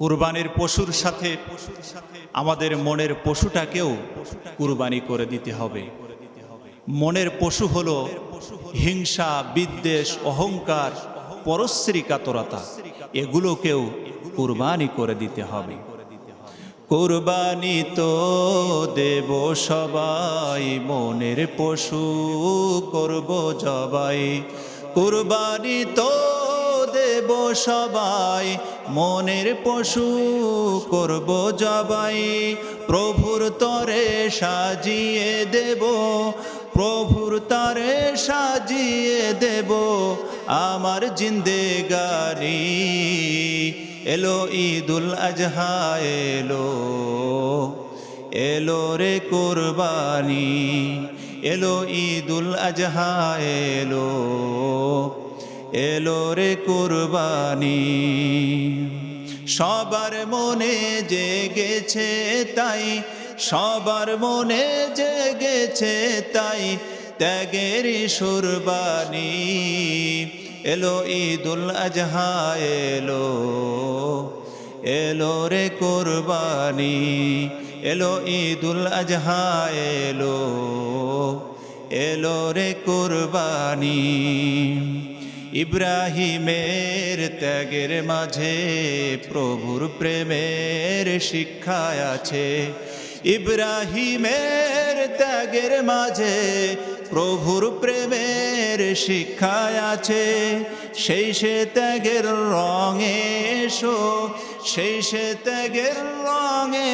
কুরবানির পশুর সাথে আমাদের মনের পশুটাকেও কুরবানি করে দিতে হবে। মনের পশু হলো হিংসা, বিদ্বেষ, অহংকার পরশ্রী কাতরতা এগুলোকেও কুরবানি করে দিতে হবে। কুরবানি তো দেব সবাই, মনের পশু করব জবাই। কুরবানি তো দেব সবাই, মনের পশু করব জবাই। প্রভুর তরে সাজিয়ে দেব, প্রভুর তরে সাজিয়ে দেব আমার জিন্দেগানি এলো ঈদুল আজহা, এলো এলো রে কোরবানি, এলো ঈদুল আজহা, এলো। এলো রে কোরবানি। সবার মনে জেগেছে তাই, সবার মনে জেগেছে তাই ত্যাগের সুরবানি। এলো ঈদুল আজহা, এলো এলো রে কোরবানি। এলো ঈদুল আজহা, এলো এলো রে কোরবানি। ইব্রাহিমের ত্যাগের মাঝে প্রভুর প্রেমের শিক্ষায় আছে। ইব্রাহিমের ত্যাগের মাঝে প্রভুর প্রেমের শিক্ষায় আছে। সেই সে ত্যাগের রঙে এসো, সেই সে ত্যাগের রঙে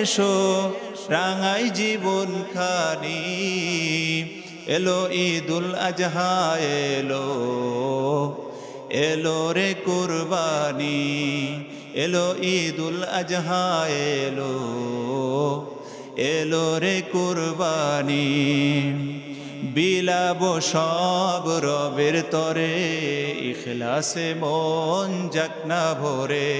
এসো, রাঙাই জীবন খানি এলো ঈদুল আজহা, এলো এলো রে কুরবানি, এলো ঈদুল আজহা, এলো এলো রে কুরবানি। বিলাব সব রবের তরে, ইখলাসে মন যাকনা ভরে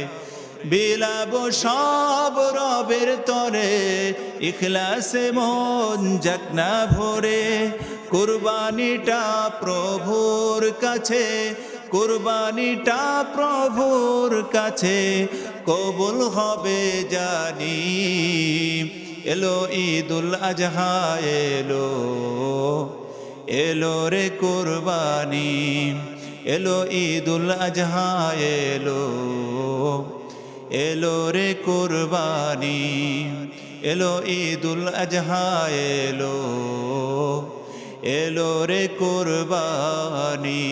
বিলাব সব রবের তরে, ইখলাসে মন যাকনা ভরে। কুরবানিটা প্রভুর কাছে, কুরবানিটা প্রভুর কাছে, কবুল হবে জানি। এলো ঈদুল আজহা, এলো এলো রে কুরবানি। এলো ঈদুল আজহা, এলো। এলো রে কোরবানি এলো ঈদুল আজহা এলো এলো রে কুরবানি।